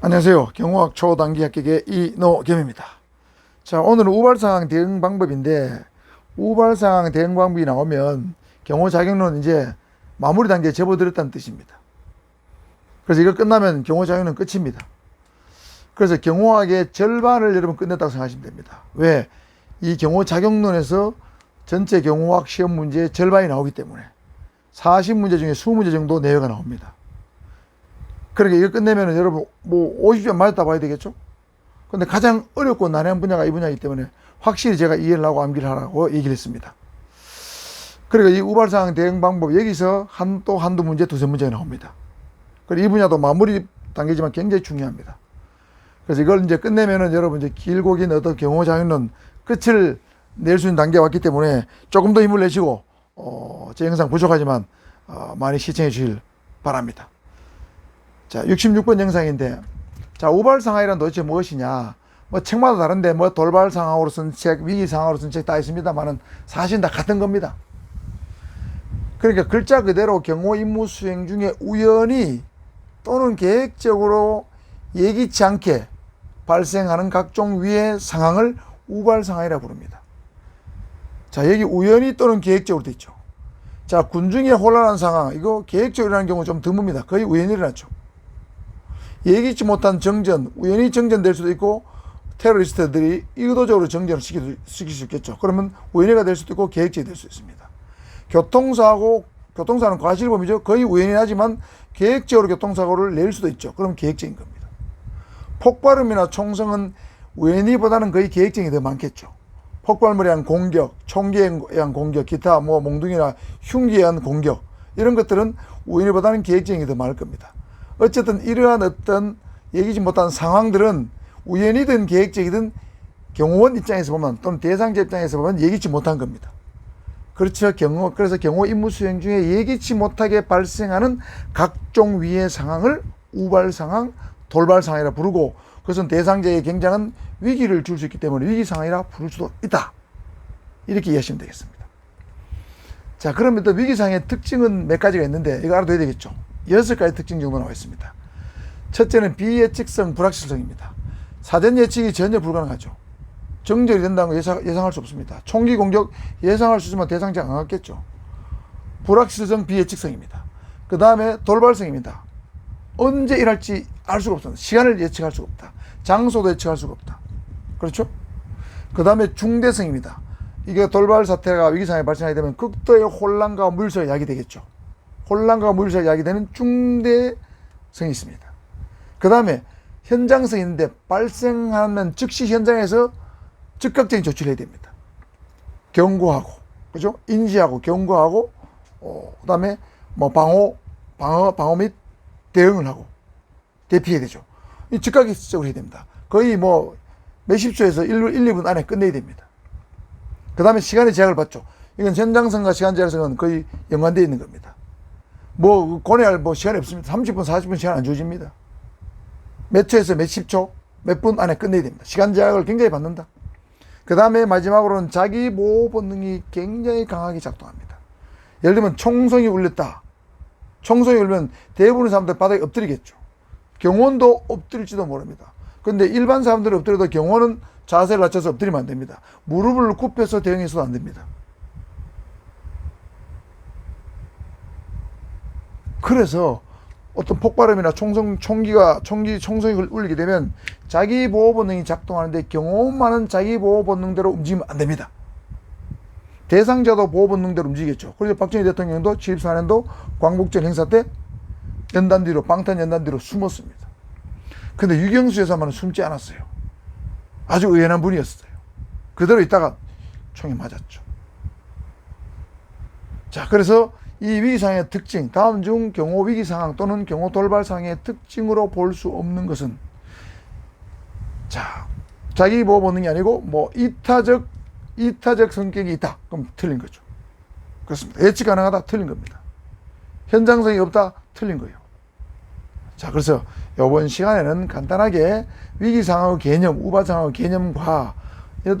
안녕하세요. 경호학 초단기 합격의 이노겸입니다. 자, 오늘은 우발상황 대응 방법인데, 우발상황 대응 방법이 나오면 경호 자격론 이제 마무리 단계에 접어들었다는 뜻입니다. 그래서 이거 끝나면 경호 자격론 끝입니다. 그래서 경호학의 절반을 여러분 끝냈다고 생각하시면 됩니다. 왜? 이 경호 자격론에서 전체 경호학 시험 문제의 절반이 나오기 때문에 40문제 중에 20문제 정도 내외가 나옵니다. 그러니까 이거 끝내면 여러분 뭐 50점 맞았다 봐야 되겠죠? 근데 가장 어렵고 난해한 분야가 이 분야이기 때문에 확실히 제가 이해를 하고 암기를 하라고 얘기를 했습니다. 그리고 이 우발상 대응 방법 여기서 한 또 한두 문제 두세 문제가 나옵니다. 그리고 이 분야도 마무리 단계지만 굉장히 중요합니다. 그래서 이걸 이제 끝내면은 여러분 이제 길고 긴 어떤 경호 장인은 끝을 낼 수 있는 단계에 왔기 때문에 조금 더 힘을 내시고 어, 제 영상 부족하지만 어, 많이 시청해 주실 바랍니다. 자, 66번 영상인데, 자, 우발상황이란 도대체 무엇이냐? 뭐 책마다 다른데, 뭐 돌발 상황으로 쓴 책, 위기 상황으로 쓴 책 다 있습니다만은 사실 다 같은 겁니다. 그러니까 글자 그대로 경호 임무 수행 중에 우연히 또는 계획적으로 예기치 않게 발생하는 각종 위의 상황을 우발 상황이라 부릅니다. 자, 여기 우연히 또는 계획적으로 돼 있죠. 자, 군중의 혼란한 상황, 이거 계획적으로 일어나는 경우 좀 드뭅니다. 거의 우연히 일어나죠. 예기치 못한 정전, 우연히 정전될 수도 있고 테러리스트들이 의도적으로 정전을 시킬, 수 있겠죠. 그러면 우연히가 될 수도 있고 계획적이 될 수 있습니다. 교통사고, 교통사고는 과실범이죠. 거의 우연히 하지만 계획적으로 교통사고를 낼 수도 있죠. 그럼 계획적인 겁니다. 폭발음이나 총성은 우연히보다는 거의 계획적이 더 많겠죠. 폭발물에 의한 공격, 총기에 의한 공격, 기타 뭐 몽둥이나 흉기에 의한 공격 이런 것들은 우연히보다는 계획적이 더 많을 겁니다. 어쨌든 이러한 어떤 얘기지 못한 상황들은 우연이든 계획적이든 경호원 입장에서 보면 또는 대상자 입장에서 보면 예기치 못한 겁니다. 그렇죠. 경호, 그래서 경호 임무 수행 중에 예기치 못하게 발생하는 각종 위의 상황을 우발 상황, 돌발 상황이라 부르고 그것은 대상자의 굉장한 위기를 줄 수 있기 때문에 위기 상황이라 부를 수도 있다. 이렇게 이해하시면 되겠습니다. 자, 그러면 또 위기 상황의 특징은 몇 가지가 있는데 이거 알아둬야 되겠죠. 여섯 가지 특징 정도 나와 있습니다. 첫째는 비예측성, 불확실성입니다. 사전 예측이 전혀 불가능하죠. 정절이 된다는 거 예상, 예상할 수 없습니다. 총기 공격 예상할 수 있지만 대상자가 안 갔겠죠. 불확실성, 비예측성입니다. 그 다음에 돌발성입니다. 언제 일할지 알 수가 없습니다. 시간을 예측할 수가 없다. 장소도 예측할 수가 없다. 그렇죠? 그 다음에 중대성입니다. 이게 돌발 사태가 위기상황이 발생하게 되면 극도의 혼란과 무일서가 야기되겠죠. 혼란과 무일서가 야기되는 중대성이 있습니다. 그 다음에 현장성이 있는데 발생하면 즉시 현장에서 즉각적인 조치를 해야 됩니다. 경고하고, 그죠? 인지하고, 경고하고, 어, 그 다음에 뭐 방어, 방어, 방어 및 대응을 하고 대피해야 되죠. 이 즉각적으로 해야 됩니다. 거의 뭐 몇십 초에서 1, 1 2분 안에 끝내야 됩니다. 그 다음에 시간의 제약을 받죠. 이건 현장성과 시간 제약성은 거의 연관되어 있는 겁니다. 뭐, 고뇌할 뭐 시간이 없습니다. 30분, 40분 시간 안 주어집니다. 몇 초에서 몇십 초, 몇 분 안에 끝내야 됩니다. 시간 제약을 굉장히 받는다. 그 다음에 마지막으로는 자기 보호 본능이 굉장히 강하게 작동합니다. 예를 들면 총성이 울렸다. 총성이 울면 대부분의 사람들 바닥에 엎드리겠죠. 경호원도 엎드릴지도 모릅니다. 근데 일반 사람들이 엎드려도 경호원은 자세를 낮춰서 엎드리면 안 됩니다. 무릎을 굽혀서 대응해서도 안 됩니다. 그래서 어떤 폭발음이나 총성, 총기가, 총기, 총성이 울리게 되면 자기 보호 본능이 작동하는데 경호원만은 자기 보호 본능대로 움직이면 안 됩니다. 대상자도 보호 본능대로 움직이겠죠. 그래서 박정희 대통령도 74년도 광복절 행사 때 연단 뒤로, 방탄 연단 뒤로 숨었습니다. 근데 유경수 여사만은 숨지 않았어요. 아주 의연한 분이었어요. 그대로 있다가 총에 맞았죠. 자, 그래서 이 위기상황의 특징, 다음 중 경호 위기상황 또는 경호 돌발 상황의 특징으로 볼 수 없는 것은 자, 자기 보호 본능이 아니고 뭐 이타적 이타적 성격이 있다. 그럼 틀린 거죠. 그렇습니다. 예측 가능하다. 틀린 겁니다. 현장성이 없다. 틀린 거예요. 자, 그래서 이번 시간에는 간단하게 위기 상황의 개념, 우발 상황의 개념과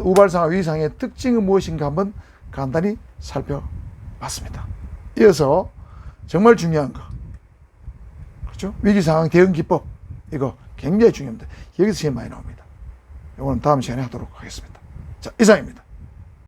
우발 상황, 위기 상황의 특징은 무엇인가 한번 간단히 살펴봤습니다. 이어서 정말 중요한 거. 그렇죠? 위기 상황 대응 기법. 이거 굉장히 중요합니다. 여기서 제일 많이 나옵니다. 이거는 다음 시간에 하도록 하겠습니다. 자, 이상입니다.